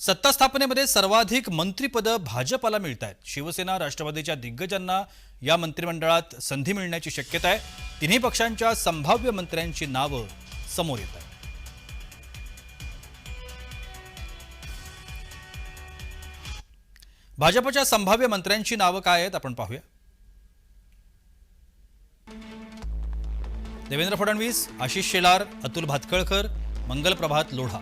सत्ता स्थापनेमध्ये सर्वाधिक मंत्रीपदं भाजपाला मिळत आहेत शिवसेना राष्ट्रवादीच्या दिग्गजांना या मंत्रिमंडळात संधी मिळण्याची शक्यता आहे तिन्ही पक्षांच्या संभाव्य मंत्र्यांची नावं समोर येत आहेत. भाजपच्या संभाव्य मंत्र्यांची नावं काय आहेत आपण पाहूया. देवेंद्र फडणवीस आशिष शेलार अतुल भातखळकर मंगल प्रभात लोढा.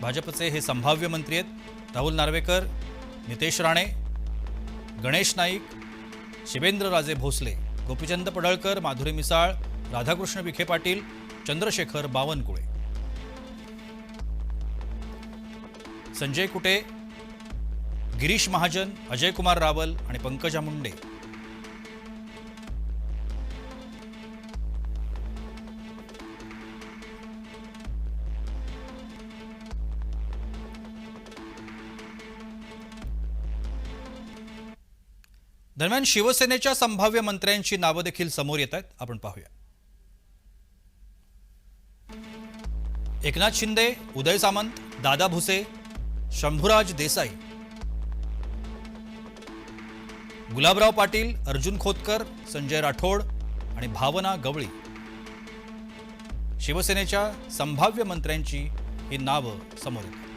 भाजपचे हे संभाव्य मंत्री आहेत. राहुल नार्वेकर नितेश राणे गणेश नाईक शिवेंद्रराजे भोसले गोपीचंद पडळकर माधुरी मिसाळ राधाकृष्ण विखे पाटील चंद्रशेखर बावनकुळे. संजय कुटे गिरीश महाजन अजय कुमार रावल आणि पंकजा मुंडे. दरम्यान शिवसेनेच्या संभाव्य मंत्र्यांची नावं देखील समोर येत आहेत. आपण पाहूया. एकनाथ शिंदे उदय सामंत दादा भुसे शंभूराज देसाई. गुलाबराव पाटील अर्जुन खोतकर संजय राठोड आणि भावना गवळी. शिवसेनेच्या संभाव्य मंत्र्यांची ही नावं समोर येतात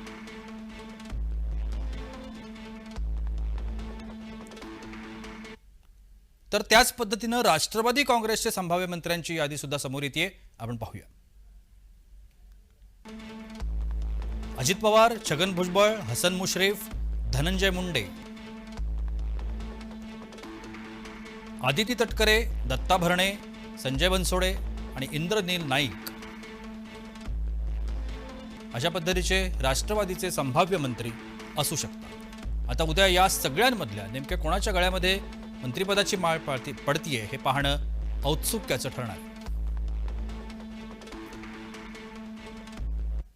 तर त्याच पद्धतीनं राष्ट्रवादी काँग्रेसचे संभाव्य मंत्र्यांची यादी सुद्धा समोर येते आपण पाहूया. अजित पवार छगन भुजबळ हसन मुश्रीफ धनंजय मुंडे. आदिती तटकरे दत्ता भरणे संजय बनसोडे आणि इंद्रनील नाईक. अशा पद्धतीचे राष्ट्रवादीचे संभाव्य मंत्री असू शकतात. आता उद्या या सगळ्यांमधल्या नेमक्या कोणाच्या गळ्यामध्ये मंत्रिपदाची माळ पाळती पडतीये हे पाहणं औत्सुक्याचं ठरणार. आहे